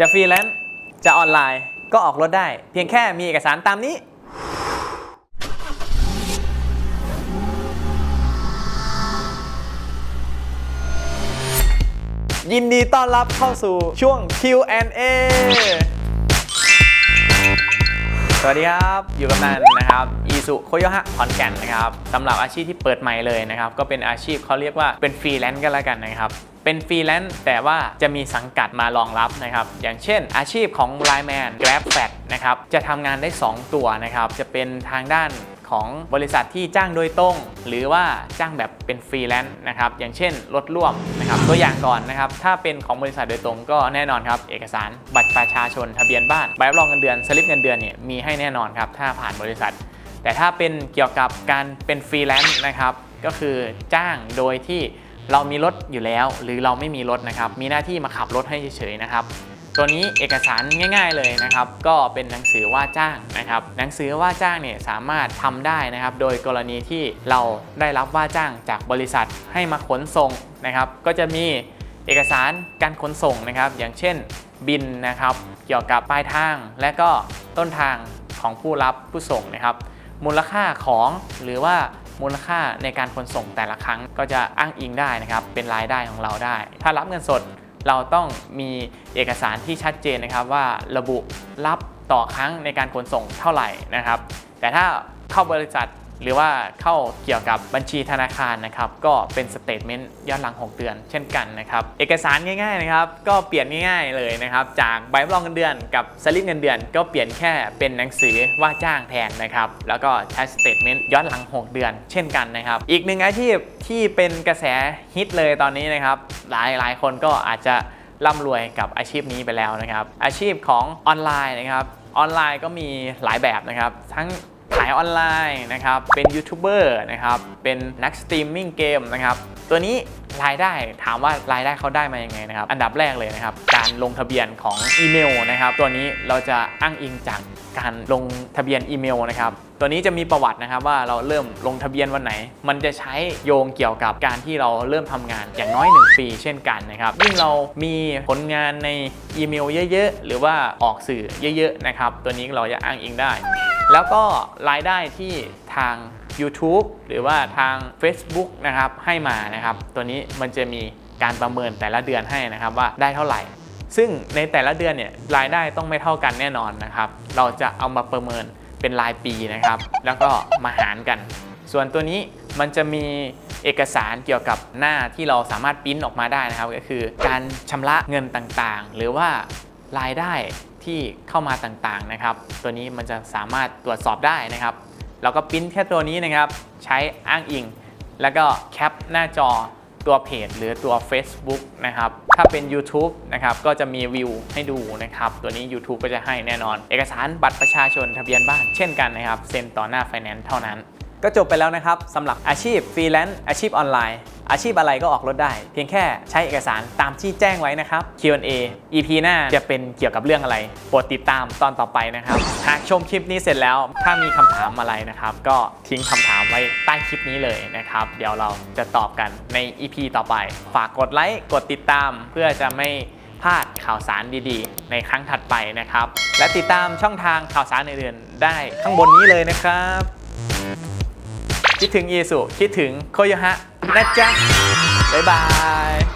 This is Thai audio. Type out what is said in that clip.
จะฟรีแลนซ์จะออนไลน์ก็ออกรถได้ เพียงแค่มีเอกสารตามนี้ ยินดีต้อนรับเข้าสู่ช่วง Q&A สวัสดีครับ อยู่กับนันนะครับอี สุโคโยฮะขอนแก่นนะครับสำหรับอาชีพที่เปิดใหม่เลยนะครับ ก็เป็นอาชีพเขาเรียกว่าเป็นฟรีแลนซ์กันแล้วกันนะครับเป็นฟรีแลนซ์แต่ว่าจะมีสังกัดมารองรับนะครับ อย่างเช่น อาชีพของ l i แมน Grab f a t นะครับจะทำงานได้ 2 ตัวนะครับ จะเป็นทางด้านของบริษัทที่จ้างโดยตรง หรือว่าจ้างแบบเป็นฟรีแลนซ์นะครับ อย่างเช่นรถร่วมนะครับตัวอย่างก่อนนะครับ ถ้าเป็นของบริษัทโดยตรงก็แน่นอนครับ เอกสารบัตรประชาชนทะเบียนบ้านใบรับรองเงินเดือนสลิปเงินเดือนเนี่ยมีให้แน่นอนครับถ้าผ่านบริษัท แต่ถ้าเป็นเกี่ยวกับการเป็นฟรีแลนซ์นะครับ ก็คือจ้างโดยที่เรามีรถอยู่แล้ว หรือเราไม่มีรถนะครับ มีหน้าที่มาขับรถให้เฉยๆนะครับ ตัวนี้เอกสารง่าย ๆเลยนะครับ ก็เป็นหนังสือว่าจ้างนะครับ หนังสือว่าจ้างเนี่ยสามารถทำได้นะครับ โดยกรณีที่เราได้รับว่าจ้างจากบริษัทให้มาขนส่งนะครับ ก็จะมีเอกสารการขนส่งนะครับ อย่างเช่นบินนะครับ เกี่ยวกับปลายทางและก็ต้นทางของผู้รับผู้ส่งนะครับ มูลค่าของหรือว่ามูลค่าในการขนส่งแต่ละครั้งก็จะอ้างอิงได้นะครับ เป็นรายได้ของเราได้ ถ้ารับเงินสดเราต้องมีเอกสารที่ชัดเจนนะครับว่าระบุรับต่อครั้งในการขนส่งเท่าไหร่นะครับ แต่ถ้าเข้าบริษัท หรือว่าเข้าเกี่ยวกับบัญชีธนาคารนะครับ ก็เป็นสเตทเมนต์ย้อนหลัง 6 เดือน เช่นกันนะครับ เอกสารง่ายๆนะครับ ก็เปลี่ยนง่ายๆเลยนะครับ จากใบรับรองเงินเดือนกับสลิปเงินเดือน ก็เปลี่ยนแค่เป็นหนังสือว่าจ้างแทนนะครับ แล้วก็ใช้สเตทเมนต์ย้อนหลัง 6 เดือน เช่นกันนะครับ อีกหนึ่งอาชีพที่เป็นกระแสฮิตเลยตอนนี้นะครับ หลายหลายคนก็อาจจะร่ำรวยกับอาชีพนี้ไปแล้วนะครับ อาชีพของออนไลน์นะครับ ออนไลน์ก็มีหลายแบบนะครับ ทั้ง ขายออนไลน์นะครับ เป็นยูทูบเบอร์นะครับ เป็นนักสตรีมมิ่งเกมนะครับ ตัวนี้รายได้ถามว่ารายได้เขาได้มาอยังไงนะครับ อันดับแรกเลยนะครับ การลงทะเบียนของอีเมลนะครับ ตัวนี้เราจะอ้างอิงจากการลงทะเบียนอีเมลนะครับ ตัวนี้จะมีประวัตินะครับว่าเราเริ่มลงทะเบียนวันไหน มันจะใช้โยงเกี่ยวกับการที่เราเริ่มทำงานอย่างน้อย 1 ปีเช่นกันนะครับ ยิ่งเรามีผลงานในอีเมลเยอะ ๆ หรือว่าออกสื่อเยอะ ๆ นะครับ ตัวนี้เราจะอ้างอิงได้ แล้วก็รายได้ที่ทาง YouTube หรือว่าทาง Facebook นะครับให้มานะครับ ตัวนี้มันจะมีการประเมินแต่ละเดือนให้นะครับว่าได้เท่าไหร่ ซึ่งในแต่ละเดือนเนี่ยรายได้ต้องไม่เท่ากันแน่นอนนะครับ เราจะเอามาประเมินเป็นรายปีนะครับ แล้วก็มาหารกัน ส่วนตัวนี้มันจะมีเอกสารเกี่ยวกับหน้าที่เราสามารถปริ้นออกมาได้นะครับ ก็คือการชำระเงินต่างๆ หรือว่า รายได้ที่เข้ามาต่างๆนะครับ ตัวนี้มันจะสามารถตรวจสอบได้นะครับเราก็ปริ้นแค่ตัวนี้นะครับ ใช้อ้างอิง แล้วก็แคปหน้าจอตัวเพจหรือตัว Facebook นะครับ ถ้าเป็น YouTube นะครับ ก็จะมีวิวให้ดูนะครับ ตัวนี้ YouTube ก็จะให้แน่นอน เอกสารบัตรประชาชนทะเบียนบ้านเช่นกันนะครับ เซ็นต่อหน้าไฟแนนซ์เท่านั้น ก็จบไปแล้วนะครับสำหรับอาชีพฟรีแลนซ์อาชีพออนไลน์ อาชีพอะไรก็ออกรถได้ เพียงแค่ใช้เอกสารตามที่แจ้งไว้นะครับ Q&A EP หน้าจะเป็นเกี่ยวกับเรื่องอะไรโปรดติดตามตอนต่อไปนะครับหากชมคลิปนี้เสร็จแล้ว ถ้ามีคำถามอะไรนะครับ ก็ทิ้งคำถามไว้ใต้คลิปนี้เลยนะครับ เดี๋ยวเราจะตอบกันใน EP ต่อไป ฝากกดไลค์กดติดตาม เพื่อจะไม่พลาดข่าวสารดีๆ ในครั้งถัดไปนะครับ และติดตามช่องทางข่าวสารอื่นๆได้ข้างบนนี้เลยนะครับ คิดถึงเยสุคิดถึงโคโยฮะนะจ๊ะบ๊ายบาย